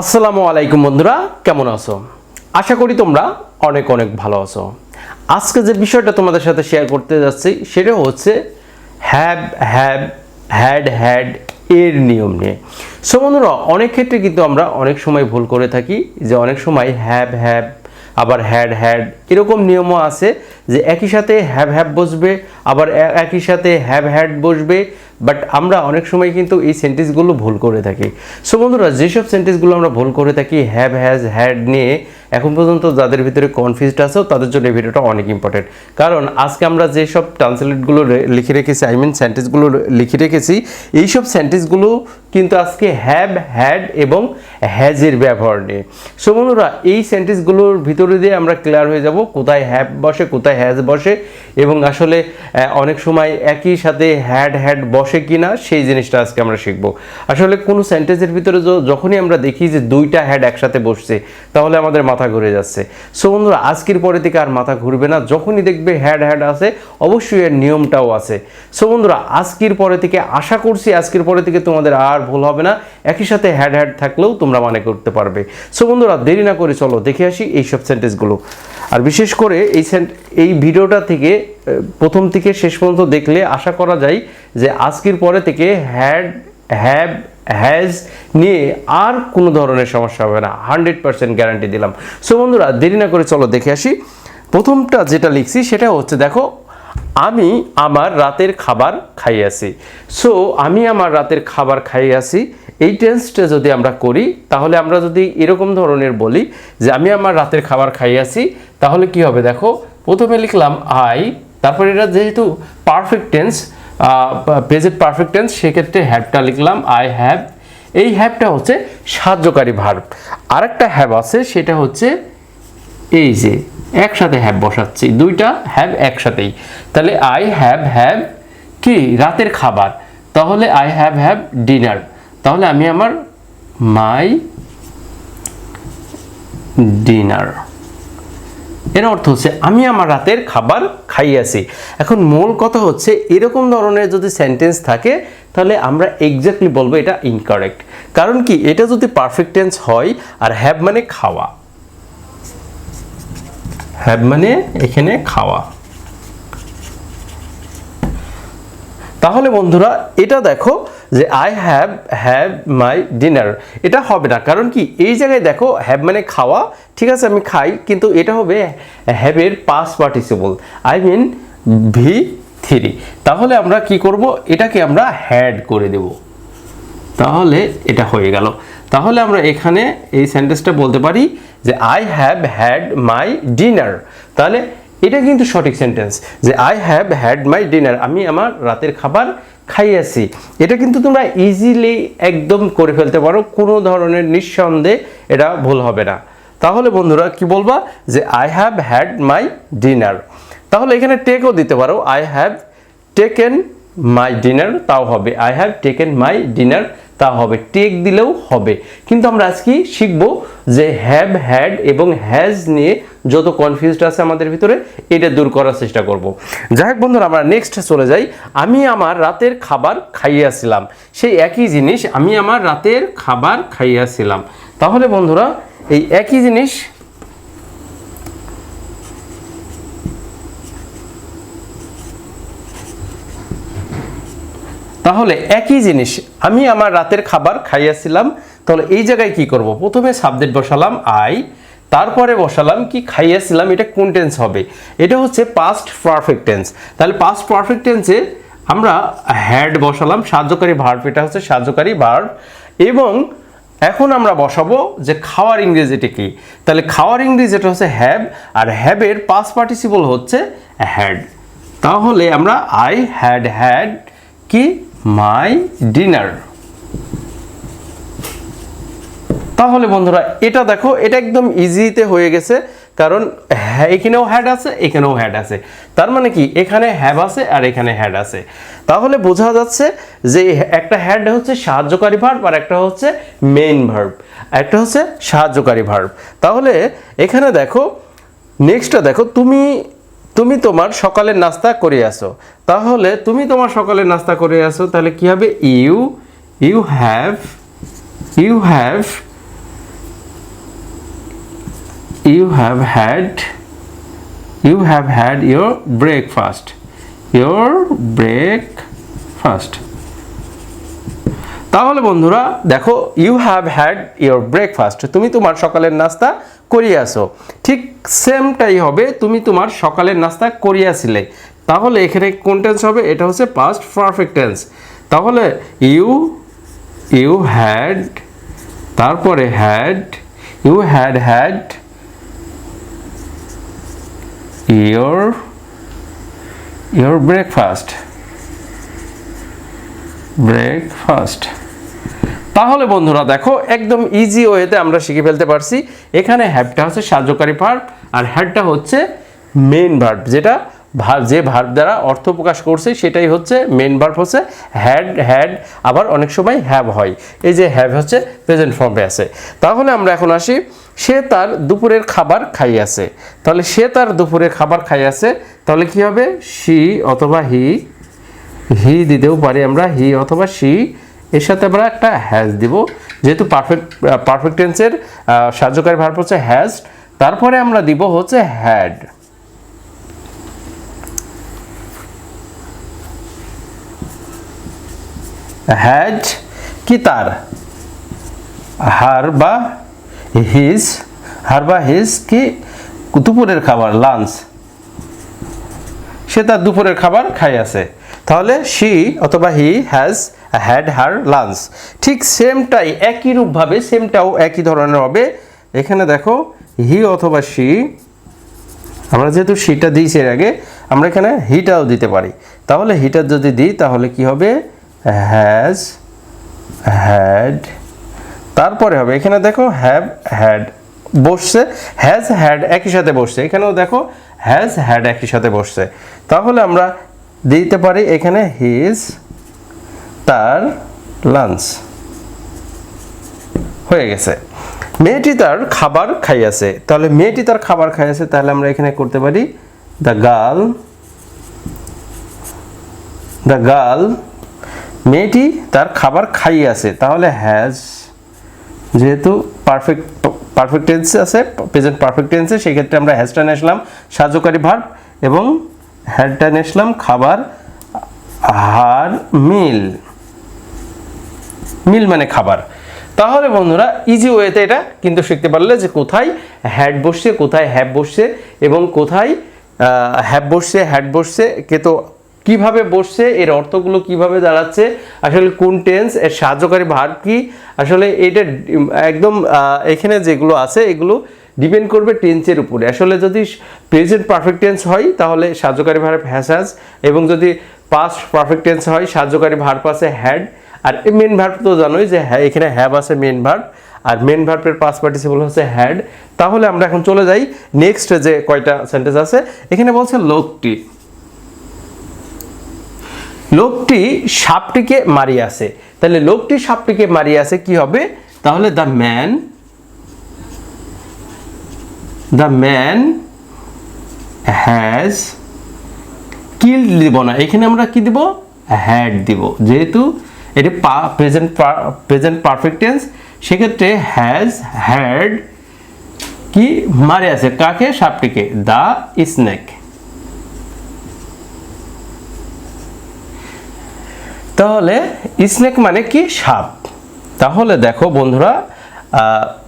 আসসালামু আলাইকুম বন্ধুরা, কেমন আছো? আশা করি তোমরা অনেক অনেক ভালো আছো। আজকে যে বিষয়টা তোমাদের সাথে শেয়ার করতে যাচ্ছি, সেটা হচ্ছে হ্যাব হ্যাব হ্যাড হ্যাড এর নিয়ম নিয়ে। সো বন্ধুরা, অনেক ক্ষেত্রে কিন্তু আমরা অনেক সময় ভুল করে থাকি, যে অনেক সময় হ্যাব হ্যাব আবার হ্যাড হ্যাড এরকম নিয়মও আছে যে একই সাথে হ্যাভ হ্যাভ বসবে, আবার একই সাথে হ্যাভ হ্যাড বসবে বাট আমরা অনেক সময় কিন্তু এই সেন্টেন্সগুলো ভুল করে থাকি। সো বন্ধুরা, যেসব সেন্টেন্সগুলো আমরা ভুল করে থাকি হ্যাভ হ্যাজ হ্যাড নিয়ে, এখন পর্যন্ত যাদের ভিতরে কনফিউজড আছো, তাদের জন্য এই ভিডিওটা অনেক ইম্পর্টেন্ট কারণ আজকে আমরা যেসব ট্রান্সলেটগুলো লিখে রেখেছি আই মিন সেন্টেন্সগুলো লিখে রেখেছি, এইসব সেন্টেন্সগুলো কিন্তু আজকে হ্যাভ হ্যাড এবং হ্যাজের ব্যবহার নিয়ে। সো বন্ধুরা, এই সেন্টেন্সগুলোর ভিতরে দিয়ে আমরা ক্লিয়ার হয়ে যাব, কোথায় হ্যাভ বসে, কোথায় হ্যাজ বসে এবং আসলে অনেক সময় একই সাথে হ্যাড হ্যাড বসে কিনা সেই জিনিসটা আজকে আমরা শিখব। আসলে কোনো সেন্টেন্সের ভিতরে যখনই আমরা দেখি যে দুইটা হ্যাড একসাথে বসছে, তাহলে আমাদের মাথা ঘুরে যাচ্ছে। সো বন্ধুরা, আজকের পরে থেকে আর মাথা ঘুরবে না। যখনই দেখবে হ্যাড হ্যাড আছে, অবশ্যই এর নিয়মটাও আছে। সো বন্ধুরা, আজকের পরে থেকে আশা করছি আজকের পরে থেকে তোমাদের আর ভুল হবে না। একই সাথে হ্যাড হ্যাড থাকলেও তোমরা মানে করতে পারবে। সো বন্ধুরা, দেরি না করে চলো, দেখে আসি এইসব সেন্টেন্সগুলো। আর বিশেষ করে এই এই ভিডিওটা থেকে প্রথম থেকে শেষ পর্যন্ত দেখলে আশা করা যায় যে আজকের পরে থেকে হ্যাড হ্যাভ হ্যাজ নিয়ে আর কোনো ধরনের সমস্যা হবে না। হান্ড্রেড পার্সেন্ট গ্যারান্টি দিলাম। সো বন্ধুরা, দেরি না করে চলো দেখে আসি। প্রথমটা যেটা লিখছি সেটা হচ্ছে, দেখো আমি আমার রাতের খাবার খাইয়াছি। সো আমি আমার রাতের খাবার খাইয়াছি। এই টেন্সটা যদি আমরা করি, তাহলে আমরা যদি এরকম ধরনের বলি যে আমি আমার রাতের খাবার খাইয়াছি, তাহলে কি হবে দেখো? প্রথমে লিখলাম আই তারপরে এটা যেহেতু perfect tense present perfect tense সেক্ষেত্রে হ্যাবটা লিখলাম আই হ্যাভ এই হ্যাবটা হচ্ছে সাহায্যকারী ভার্ব আরেকটা হ্যাব আছে, সেটা হচ্ছে এই যে। একসাথে হ্যাভ বসাচ্ছি, দুইটা হ্যাভ একসাথেই। তাহলে আই হ্যাভ হ্যাভ কি? রাতের খাবার। তাহলে আই হ্যাভ হ্যাভ ডিনার তাহলে আমি আমার মাই ডিনার এর অর্থ হচ্ছে আমি আমার রাতের খাবার খাইয়াছি। এখন মূল কথা হচ্ছে এরকম ধরনের যদি সেন্টেন্স থাকে, তাহলে আমরা এক্স্যাক্টলি বলব এটা ইনকারেক্ট কারণ কি? এটা যদি পারফেক্ট টেন্স হয়, আর হ্যাভ মানে খাওয়া। হ্যাভ মানে এখানে খাওয়া। তাহলে বন্ধুরা, এটা দেখো যে I have have my dinner এটা হবে না, কারণ কি এই জায়গায় দেখো হ্যাভ মানে খাওয়া, ঠিক আছে, আমি খাই, কিন্তু এটা হবে হ্যাভের past participle I mean V three তাহলে আমরা কি করব? এটাকে আমরা হ্যাড করে দেব। তাহলে এটা হয়ে গেল। তাহলে আমরা এখানে এই সেন্টেন্সটা বলতে পারি যে I have had my dinner তাহলে এটা কিন্তু সঠিক সেন্টেন্স যে I have had my dinner আমি আমার রাতের খাবার খাইয়াছি। এটা কিন্তু তোমরা ইজিলি একদম করে ফেলতে পারো, কোনো ধরনের নিঃসন্দেহে এটা ভুল হবে না। তাহলে বন্ধুরা, কি বলবা? যে I have had my dinner তাহলে এখানে টেকও দিতে পারো। I have taken my dinner তাও হবে। I have taken my dinner তা হবে। টেক দিলেও হবে। কিন্তু আমরা আজকে শিখব যে হ্যাভ হ্যাড এবং হ্যাজ নিয়ে যত কনফিউজড আছে আমাদের ভিতরে, এটা দূর করার চেষ্টা করব। যাই হোক বন্ধুরা, আমরা নেক্সট চলে যাই। আমি আমার রাতের খাবার খাইয়াছিলাম। সেই একই জিনিস আমি আমার রাতের খাবার খাইয়াছিলাম। তাহলে বন্ধুরা, এই একই জিনিস তাহলে একই জিনিস, আমি আমার রাতের খাবার খাইয়াছিলাম, তাহলে এই জায়গায় কি করব? প্রথমে সাবজেক্ট বসালাম আই তারপরে বসালাম কি খাইয়াছিলাম, এটা কোন টেন্স হবে? এটা হচ্ছে পাস্ট পারফেক্ট টেন্স তাহলে পাস্ট পারফেক্ট টেন্সে আমরা হ্যাড বসালাম, সাহায্যকারী ভার্ব এটা হচ্ছে সাহায্যকারী ভার্ব এবং এখন আমরা বসাবো যে খাওয়ার ইংরেজিটা কি? তাহলে খাওয়ার ইংরেজি এটা হচ্ছে হ্যাব আর হ্যাবের পাস পার্টিসিপল হচ্ছে হ্যাড তাহলে আমরা আই হ্যাড হ্যাড কি? My dinner. তাহলে বন্ধুরা এটা দেখো এটা একদম ইজিতে হয়ে গেছে কারণ হ্যাঁ, এখানেও হ্যাড আছে এখানেও হ্যাড আছে। তার মানে কি? এখানে হ্যাভ আছে আর এখানে হ্যাড আছে। তাহলে বোঝা যাচ্ছে যে একটা হ্যাড হচ্ছে সাহায্যকারী ভার্ব আর একটা হচ্ছে মেইন ভার্ব একটা হচ্ছে সাহায্যকারী ভার্ব তাহলে এখানে দেখো নেক্সটটা দেখো তুমি তুমি তোমার সকালের নাস্তা করে আসো। তাহলে তুমি তোমার সকালের নাস্তা করে আসো, তাহলে কি হবে? You you have you have you have had, you have had your breakfast your breakfast. তাহলে বন্ধুরা, দেখো, you have had your breakfast, তুমি তোমার সকালের নাস্তা করিয়াছো। ঠিক সেমটাই হবে, তুমি তোমার সকালের নাস্তা করিয়াছিলে। তাহলে এখানে কোন টেন্স হবে? এটা হচ্ছে পাস্ট পারফেক্ট টেন্স তাহলে ইউ ইউ হ্যাড তারপরে had you had had your your breakfast breakfast তাহলে বন্ধুরা দেখো, একদম ইজি ওয়েতে আমরা শিখে ফেলতে পারছি। এখানে হ্যাবটা হচ্ছে সাহায্যকারী ভার্ব আর হ্যাডটা হচ্ছে মেন ভার্ব যেটা ভার যে ভার্ব দ্বারা অর্থ প্রকাশ করছে, সেটাই হচ্ছে মেন ভার্ব হচ্ছে হ্যাড হ্যাড আবার অনেক সময় হ্যাভ হয়। এই যে হ্যাভ হচ্ছে প্রেজেন্ট ফর্মে আছে। তাহলে আমরা এখন আসি, সে তার দুপুরের খাবার খাইয়াছে। তাহলে সে তার দুপুরের খাবার খাইয়াছে, তাহলে কি হবে? সি অথবা হি হি দিতেও পারি আমরা হি অথবা সি এর সাথে আমরা একটা হ্যাজ দিব, যেহেতু পারফেক্ট পারফেক্ট টেন্সের সাহায্যকারী ভার্ব হচ্ছে হ্যাজ তারপরে আমরা দিব হচ্ছে হ্যাড হ্যাড কি তার? হার বা হিজ হার বা হিজ কি দুপুরের খাবার লাঞ্চ সে তার দুপুরের খাবার খাইয়াছে। তাহলে শি অথবা he has had her lunch ঠিক সেমটাই একই রূপভাবে সেমটাও একই ধরনের হবে। এখানে দেখো হি অথবা শি আমরা যেহেতু শিটা দিয়েছি এর আগে, আমরা এখানে হিটাও দিতে পারি। তাহলে হিটার যদি দিই, তাহলে কি হবে? হ্যাজ হ্যাড তারপরে হবে, এখানে দেখো হ্যাভ হ্যাড বসছে হ্যাজ হ্যাড একই সাথে বসছে। এখানেও দেখো হ্যাজ হ্যাড একই সাথে বসছে। তাহলে আমরা দিতে পারি, এখানে হিজ তার লাঞ্চ হয়ে গেছে। মেয়েটি তার খাবার খাইয়াছে। তাহলে মেয়েটি তার খাবার খাইয়াছে, তাহলে আমরা এখানে করতে পারি দ্য গার্ল দ্য গার্ল মেয়েটি তার খাবার খাইয়াছে। তাহলে হ্যাজ যেহেতু পারফেক্ট পারফেক্ট টেন্স আছে প্রেজেন্ট পারফেক্ট টেন্সে সেক্ষেত্রে আমরা হ্যাজটা নিয়ে আসলাম সাহায্যকারী ভার্ব এবং হ্যাডটা নিয়ে আসলাম, খাবার হার মিল মিল মানে খাবার। তাহলে বন্ধুরা ইজি ওয়েতে এটা কিন্তু শিখতে পারলে যে কোথায় হ্যাড বসছে, কোথায় হ্যাব বসছে এবং কোথায় হ্যাব বসছে হ্যাড বসছে, কে তো কীভাবে বসছে, এর অর্থগুলো কীভাবে দাঁড়াচ্ছে, আসলে কোন টেন্স এর সাহায্যকারী ভার্ব কি, আসলে এটা একদম এখানে যেগুলো আছে, এগুলো ডিপেন্ড করবে টেন্সের উপরে। আসলে যদি প্রেজেন্ট পারফেক্ট টেন্স হয়, তাহলে সাহায্যকারী ভার্ব হ্যাজ এবং যদি পাস্ট পারফেক্ট টেন্স হয়, সাহায্যকারী ভার্ব আছে হ্যাড আর এই মেন ভার্ব তো জানোই যে হ্যাঁ এখানে হ্যাভ আছে মেন ভার্ব আর মেন ভার্বের পাস পার্টিসিপল হচ্ছে হ্যাড তাহলে আমরা এখন চলে যাই নেক্সট যে কয়টা সেন্টেন্স আছে, এখানে বলছে লোকটি। লোকটি সাপটিকে মারিয়াছে তাহলে লোকটি সাপটিকে মারিয়াছে কি হবে? তাহলে the man the man has kill দিব না। এখানে আমরা কি দিব? হ্যাড দিব। যেহেতু এটি প্রেজেন্ট প্রেজেন্ট পারফেক্ট টেন্স সেক্ষেত্রে হ্যাজ হ্যাড কি, মারে আছে, কাকে, সাপটিকে দা স্নেক তাহলে স্নেক মানে কি, সাপ। তাহলে দেখো বন্ধুরা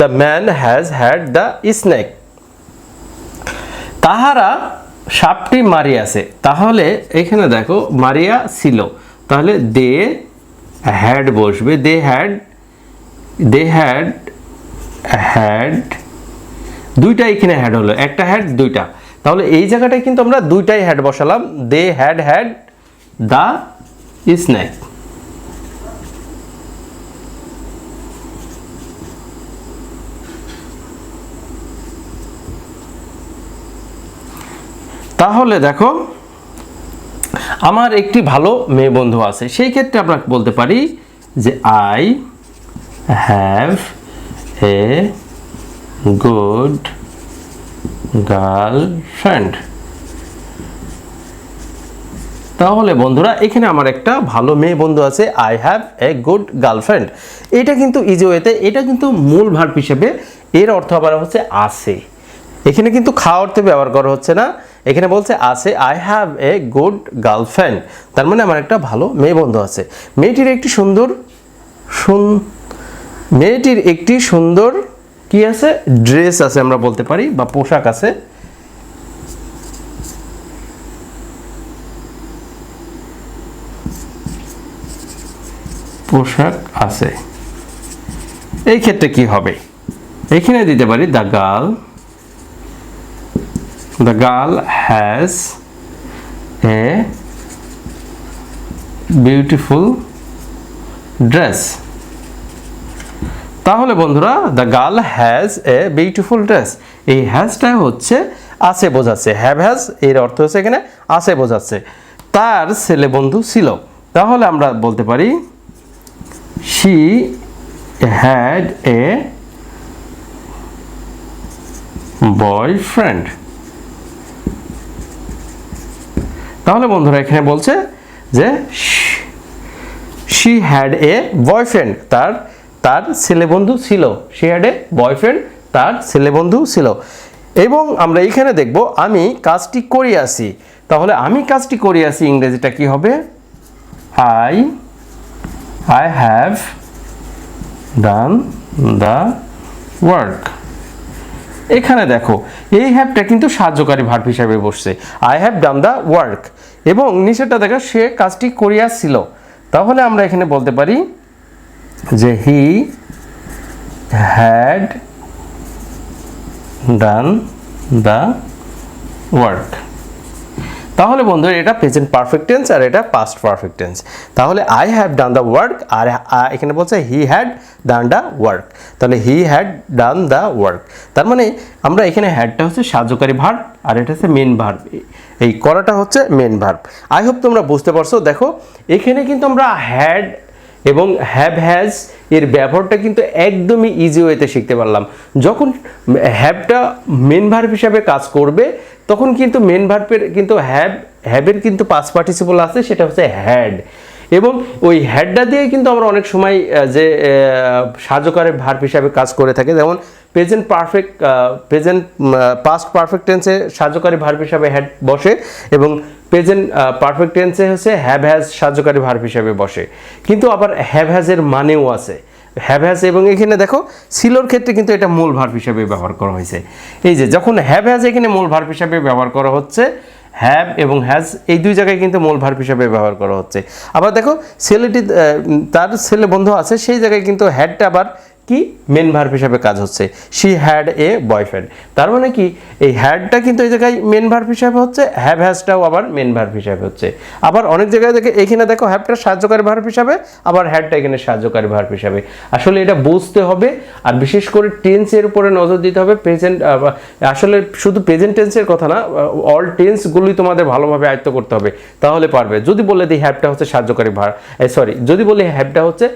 the man has had the snake তাহারা সাপটি মারিয়াছে। তাহলে এখানে দেখো, মারিয়া ছিল। তাহলে দে হ্যাড বসবে they had they had had দুইটা এখানে হ্যাড হলো, একটা হ্যাড দুইটা। তাহলে এই জায়গাটায় কিন্তু আমরা দুইটাই হ্যাড বসালাম they had had the snack তাহলে দেখো আমার একটি ভালো মেয়ে বন্ধু আছে, সেই ক্ষেত্রে আমরা বলতে পারি যে I have a good girlfriend তাহলে বন্ধুরা, এখানে আমার একটা ভালো মেয়ে বন্ধু আছে I have a good girlfriend এটা কিন্তু ইজি ওয়েতে এটা কিন্তু মূল ভার্ব হিসেবে, এর অর্থ আবার হচ্ছে আছে। এখানে কিন্তু খাওয়া অর্থে ব্যবহার করা হচ্ছে না। এখানে বলছে, আছে I have a good girlfriend তার মানে আমার একটা ভালো মেয়ে বন্ধু আছে। মেয়েটির একটি সুন্দর সুন, মেয়েটির একটি সুন্দর কি আছে? ড্রেস আছে আমরা বলতে পারি, বা পোশাক আছে। পোশাক আছে। এই ক্ষেত্রে কি হবে? এখানে দিতে পারি the girl the girl has a beautiful dress তাহলে বন্ধুরা the girl has a beautiful dress এই হ্যাজটা হচ্ছে আছে বোঝাচ্ছে। হ্যাভ হ্যাজ এর অর্থ হচ্ছে এখানে আছে বোঝাচ্ছে। তার ছেলে বন্ধু ছিল। তাহলে আমরা বলতে পারি শি হ্যাড এ বয়ফ্রেন্ড তাহলে বন্ধুরা এখানে বলছে যে শি হ্যাড এ বয়ফ্রেন্ড তার তার ছেলে বন্ধু ছিল। শি হ্যাড এ বয়ফ্রেন্ড তার ছেলে বন্ধু ছিল। এবং আমরা এখানে দেখব, আমি কাজটি করিয়াছি তাহলে আমি কাজটি করিয়াছি ইংরেজিটা কি হবে? I I have done the work এখানে দেখো, এই হ্যাপটা কিন্তু সাহায্যকারী ভার্ব হিসাবে বসছে। I have done the work এবং নিচেরটা দেখো সে কাজটি করিয়াছিল। তাহলে আমরা এখানে বলতে পারি যে he had done the work তাহলে বন্ধুরা এটা প্রেজেন্ট পারফেক্ট টেন্স আর এটা পাস্ট পারফেক্ট টেন্স তাহলে I have done the work আর এখানে বলছে he had done the work তাহলে he had done the work তার মানে আমরা এখানে হ্যাডটা হচ্ছে সাহায্যকারী ভার্ব আর এটা হচ্ছে মেন ভার্ব এই করাটা হচ্ছে মেন ভার্ব আই হোপ তোমরা বুঝতে পারছ। দেখো, এখানে কিন্তু আমরা হ্যাড এবং হ্যাভ হ্যাজ এর ব্যবহারটা কিন্তু একদমই ইজি ওয়েতে শিখতে পারলাম। যখন হ্যাভটা মেন ভার্ব হিসাবে কাজ করবে, তখন কিন্তু মেন ভার্বের কিন্তু হ্যাভ হ্যাভের কিন্তু পাস পার্টিসিপল আছে, সেটা হচ্ছে হ্যাড এবং ওই হ্যাডটা দিয়ে কিন্তু আমরা অনেক সময় যে সাজকারের ভার্ব হিসাবে কাজ করে থাকে, যেমন present perfect present past perfect টেন্সে সাহায্যকারী ভার্ব হিসাবে হ্যাড বসে এবং প্রেজেন্ট পারফেক্ট টেন্সে হচ্ছে হ্যাভ হ্যাজ সাহায্যকারী ভার্ব হিসাবে বসে। কিন্তু আবার হ্যাভ হ্যাজের মানেও আছে। হ্যাভ হ্যাজ এবং এখানে দেখো সিলোর ক্ষেত্রে কিন্তু এটা মূল ভার্ব হিসাবে ব্যবহার করা হয়েছে। এই যে, যখন হ্যাভ হ্যাজ এখানে মূল ভার্ব হিসাবে ব্যবহার করা হচ্ছে হ্যাভ এবং হ্যাজ এই দুই জায়গায় কিন্তু মূল ভার্ব হিসাবে ব্যবহার করা হচ্ছে। আবার দেখো ছেলেটি তার ছেলে বন্ধু আছে, সেই জায়গায় কিন্তু হ্যাডটা আবার কি? মেন ভার্ব হিসাবে কাজ হচ্ছে। শি হ্যাড এ বয়ফ্রেন্ড তার মানে কি? এই হ্যাডটা কিন্তু এই জায়গায় মেন ভার্ব হিসাবে হচ্ছে হ্যাভ হ্যাজটাও আবার মেন ভার্ব হিসাবে হচ্ছে। আবার অনেক জায়গায় দেখে এখানে দেখো হ্যাভটা সাহায্যকারী ভার্ব হিসাবে, আবার হ্যাডটা এখানে সাহায্যকারী ভার্ব হিসাবে। আসলে এটা বুঝতে হবে, আর বিশেষ করে টেন্সের উপরে নজর দিতে হবে প্রেজেন্ট আসলে শুধু প্রেজেন্ট টেন্সের কথা না অল টেন্সগুলোই তোমাদের ভালোভাবে আয়ত্ত করতে হবে। তাহলে পারবে। যদি বলে দিই হ্যাভটা হচ্ছে সাহায্যকারী ভার্ব সরি যদি বলি হ্যাভটা হচ্ছে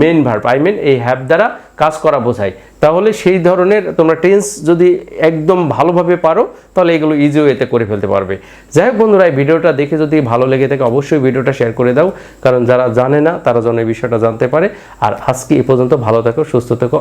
মেন ভার্ব আই মিন এই হ্যাভ দ্বারা কাজ করা বোঝায়। তাহলে সেই ধরনের তোমরা টেন্স যদি একদম ভালোভাবে পারো, তাহলে এগুলো ইজি ওয়েতে করে ফেলতে পারবে। যাই হোক বন্ধুরা, এই ভিডিওটা দেখে যদি ভালো লেগে থাকে, অবশ্যই ভিডিওটা শেয়ার করে দাও। কারণ যারা জানে না, তারা যেন এই বিষয়টা জানতে পারে। আর আজকে এ পর্যন্ত ভালো থাকো, সুস্থ থেকো।